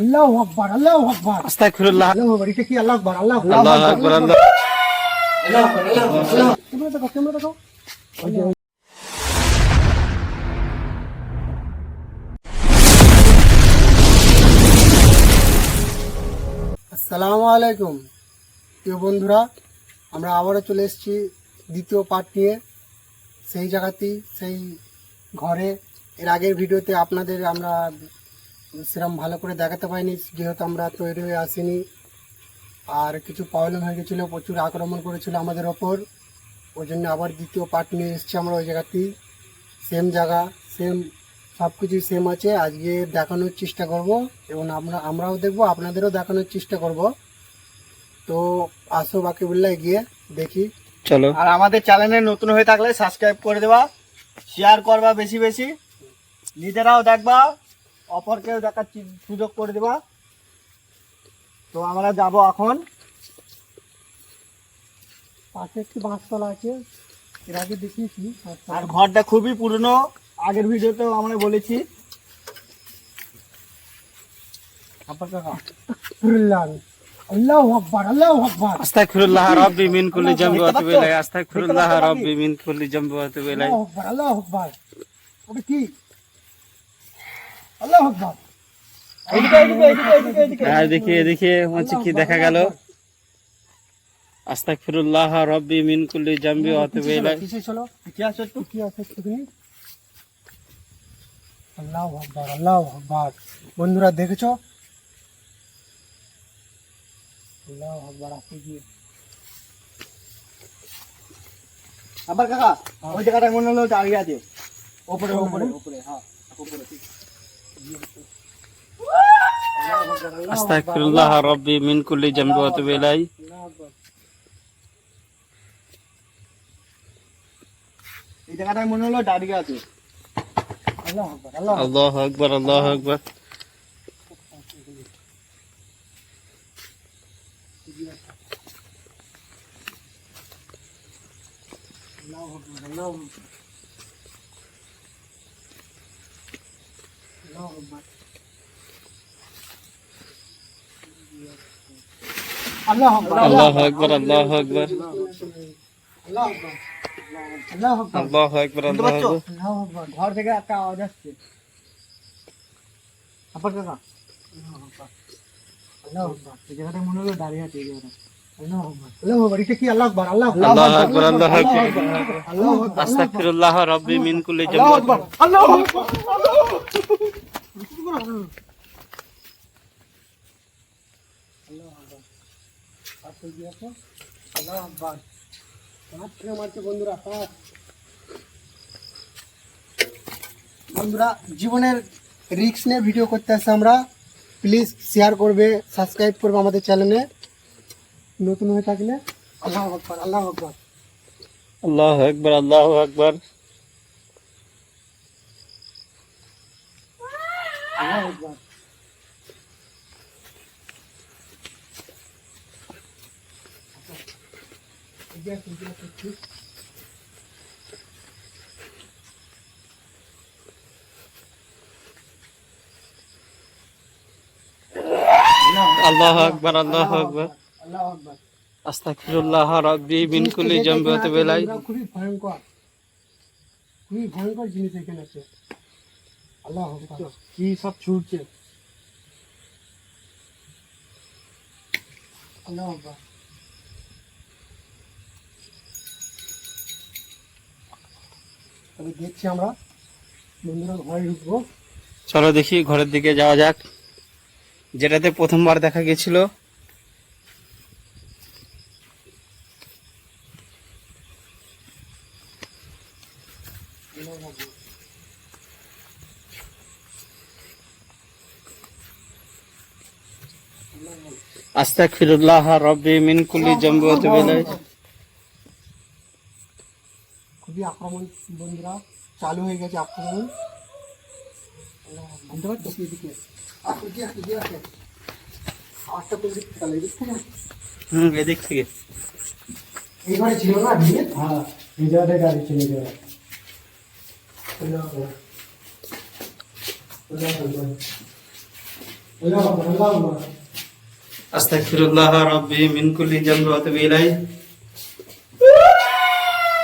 আল্লাহু আকবার আল্লাহু আকবার। আস্তাগফিরুল্লাহ। আল্লাহু আকবার এটা কি আল্লাহ আকবার আল্লাহ আল্লাহু আকবার আল্লাহ ক্যামেরা দেখো ক্যামেরা দেখো আসসালামু আলাইকুম। প্রিয় বন্ধুরা আমরা আবারও চলে এসেছি দ্বিতীয় পার্ট নিয়ে। সেই জায়গাতেই সেই ঘরে। এর আগের ভিডিওতে আপনাদের আমরা সেরকম ভালো করে দেখাতে পাইনি যেহেতু আমরা তৈরি হয়ে আসিনি। আর কিছু প্রবলেম হয়ে গেছিল প্রচুর আক্রমণ করেছিল আমাদের ওপর। ওই জন্য আবার দ্বিতীয় পার্ট নিয়ে এসেছি আমরা ওই জায়গাতেই। সেম জায়গা সেম সব কিছুই সেম আছে। আজকে দেখানোর চেষ্টা করব এবং আমরা আমরাও দেখব আপনাদেরও দেখানোর চেষ্টা করব। তো আসো বাকি বললে গিয়ে দেখি। চলো। আর আমাদের চ্যানেলে নতুন হয়ে থাকলে সাবস্ক্রাইব করে দেবা শেয়ার করবা বেশি বেশি। নিজেরাও দেখবা। অপরকেও দেখার সুযোগ করে দেবা। তো আমরা যাব এখন। পাশে একটি বাঁশতলা আছে। এর আগে দেখিয়েছি। আর ঘরটা খুবই পুরনো। আগের ভিডিওতেও আমরা বলেছি। আস্তাগফিরুল্লাহ। রাব্বি মিন কুল্লি জামবি ওয়া আস্তাগফিরুল্লাহ রাব্বি মিন কুল্লি জামবি ওয়া আল্লাহু আকবার আল্লাহু আকবার। ওটা কি? আল্লাহু আকবার। এইদিকে এইদিকে এইদিকে এইদিকে এইদিকে। আর দেখি এদিকে হচ্ছে কি দেখা গেল। আস্তাগফিরুল্লাহ রাব্বি মিন কুল্লি জামবি ওয়া আতুবু ইলাইহি। কিসে চলো কি আছে একটু? কি আছে একটুখানি আল্লাহু আকবার আল্লাহু আকবার। বন্ধুরা দেখেছ? আল্লাহু আকবার আপনি গিয়ে। আবার কাকা ওই জায়গাটা মনে হলো দাঁড়িয়ে আছে। ওপরে ওপরে ওপরে হ্যাঁ ওপরে ঠিক। আস্তাগফিরুল্লাহ রব্বি মিন কুল্লি জামবি ওয়া আতুবু ইলাই এই জায়গাটা মনে হলো দাঁড়িয়ে আছে। আল্লাহু আকবার আল্লাহু আকবার আল্লাহু আকবার। আল্লাহ আকবর আল্লাহ আকবর আল্লাহ আকবর আল্লাহ আকবর ঘর থেকে একটা আওয়াজ আসছে আপনার কাকা আল্লাহ আকবর এই জায়গাটা মনে হলো দাঁড়িয়ে আছে এই জায়গাটা আস্তাগফিরুল্লাহ রাব্বি মিন কুল্লি জামআত আল্লাহু আকবার আল্লাহু আকবার আল্লাহু আকবার পাঁচ থেকে মারছে বন্ধুরা পাঁচ বন্ধুরা জীবনের রিক্স নিয়ে ভিডিও করতে আসছে আমরা প্লিজ শেয়ার করবে সাবস্ক্রাইব করবে আমাদের চ্যানেলে নতুন হয়ে থাকলে আল্লাহ আকবার আল্লাহ আকবার। আল্লাহু আকবার আল্লাহু আকবার। अल्लाह अकबर अल्लाह अकबर अल्लाह अकबर अस्तगफिरुल्लाह रब्बी मिन कुल्ली जंबत बेलाई भयंकर भयंकर जिनिस আল্লাহ কি সব ছুটছে? আল্লাহ তবে দেখছি আমরা। বন্ধুরা ঘরে ঢুকবো। চলো দেখি ঘরের দিকে যাওয়া যাক। যেটাতে প্রথমবার দেখা গেছিল। আস্তাগফিরুল্লাহ রাব্বি মিন কুল্লি জামবি ওয়া আতুবু ইলাইহি খুবই আক্রমণ বন্ধুরা চালু হয়ে গেছে আক্রমণ বুঝতে পারছ এদিকে আসো, এদিকে আসো, এদিকে আসো। আওয়াজটা কোন দিক থেকে? এদিক থেকে? হুম এদিক থেকে এই ঘরে ছিল না বিয়ে হ্যাঁ এই জায়গাটায় গাড়ি চলে যাবে আল্লাহ আকবার। আল্লাহ আকবার। আল্লাহ আকবার আল্লাহ আকবার আস্তাগফিরুল্লাহ রাব্বি মিন কুল্লি জামবি ওয়া আতুবু ইলাইহি।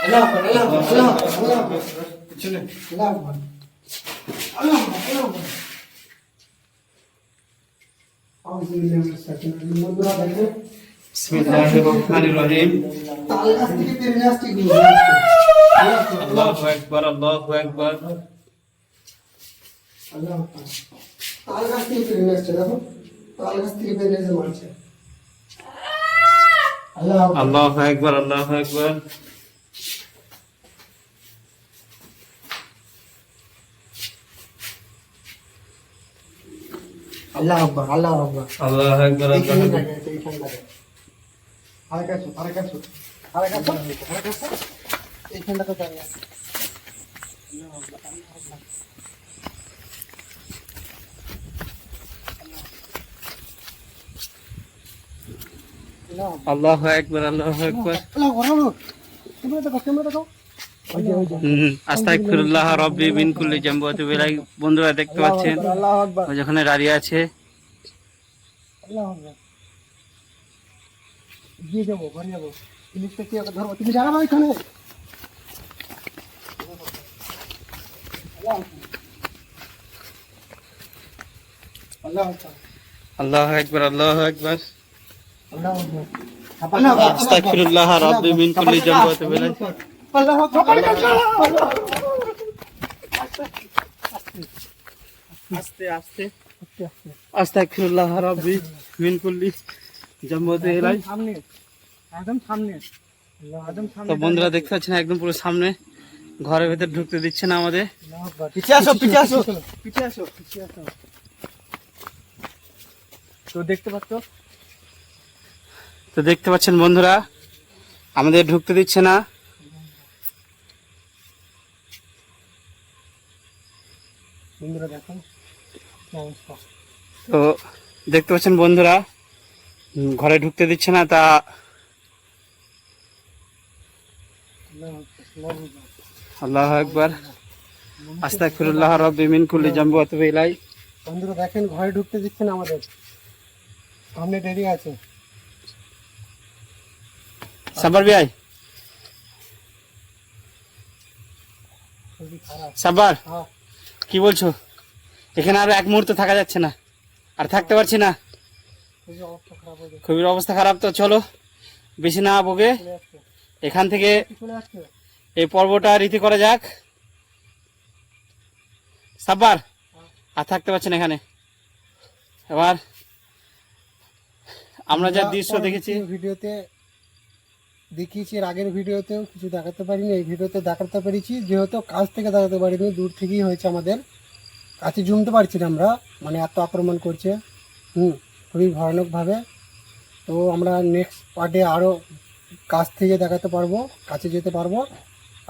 আল্লাহ আল্লাহ আল্লাহ আল্লাহ আকবার। আল্লাহ আল্লাহ আল্লাহ মিনাশ শাইতানির রাজিম। বন্ধুরা দেখো। বিসমিল্লাহির রহমানির রহিম। তাল গাছ থেকে পেরে নিয়ে আসছি এগুলো। আল্লাহ পেরে নিয়ে এসে মারছে। আল্লাহ আকবার। আল্লাহু আকবার। আল্লাহু আকবার আল্লাহ আকবার আল্লাহু আকবার আল্লাহ আকবার, আল্লাহ আকবার। ক্যামেরা দেখাও, ক্যামেরা দেখাও। ওই যে, ওই যে। হুম আস্তাগফিরুল্লাহ রাব্বি মিন কুল্লি জামবি ওয়া ইলাইহি। বন্ধুরা দেখতে পাচ্ছেন আল্লাহ যেখানে দাঁড়িয়ে আছে। আল্লাহ আকবার। গিয়ে যাব ঘরে যাব। জিনিসটা কি ধরবো। তুমি জানাব এখানে? আল্লাহ আল্লাহু আকবার। আস্তাগফিরুল্লাহ রাব্বি মিন কুল্লি আল্লাহ আকবার আস্তে আস্তে। আস্তাগফিরুল্লাহ রাব্বি মিন কুল্লি সামনে একদম সামনে তো বন্ধুরা দেখতে পাচ্ছেন একদম পুরো সামনে ঘরের ভেতর ঢুকতে দিচ্ছে না আমাদের। পিছিয়ে আসো পিছিয়ে আসো। পিছিয়ে আসো পিছিয়ে আসো। তো দেখতে পাচ্ছ তো দেখতে পাচ্ছেন বন্ধুরা আমাদের ঢুকতে দিচ্ছে না। তো দেখতে পাচ্ছেন বন্ধুরা ঘরে ঢুকতে দিচ্ছে না তা আল্লাহ একবার আস্তাগফিরুল্লাহ রাব্বি মিন কুল্লি জামবি ওয়া আতুবু ইলাইহি। বন্ধুরা দেখেন ঘরে ঢুকতে দিচ্ছে না আমাদের। সামনে দেরি আছে। ভাই। খুবই খারাপ সাব্বার হ্যাঁ। কি বলছো? এখানে আর এক মুহূর্ত থাকা যাচ্ছে না। আর থাকতে পারছি না। খুবই অবস্থা খারাপ হয়ে তো চলো। বেশি না বকে এখান থেকে এই পর্বটা রীতি করা যাক। সাব্বার আর থাকতে পারছি না এখানে। এবার আমরা যা দৃশ্য দেখেছি। ভিডিওতে দেখিয়েছি এর আগের ভিডিওতেও, কিছু দেখাতে পারিনি, এই ভিডিওতে দেখাতে পেরেছি, যেহেতু কাছ থেকে দেখাতে পারিনি, দূর থেকেই হয়েছে আমাদের। কাছে জমতে পারছি না আমরা মানে এত আক্রমণ করছে, হুম, খুবই ভয়ানকভাবে। তো আমরা নেক্সট পার্টে আরও কাছ থেকে দেখাতে পারব, কাছে যেতে পারব।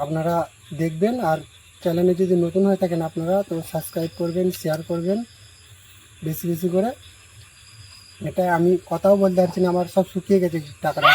আপনারা দেখবেন, আর চ্যানেলে যদি নতুন হয়ে থাকেন আপনারা, তো সাবস্ক্রাইব করবেন শেয়ার করবেন, বেশি বেশি করে। এটা আমি কথাও বলতে পারছি না, আমার সব শুকিয়ে গেছে টাকাটা।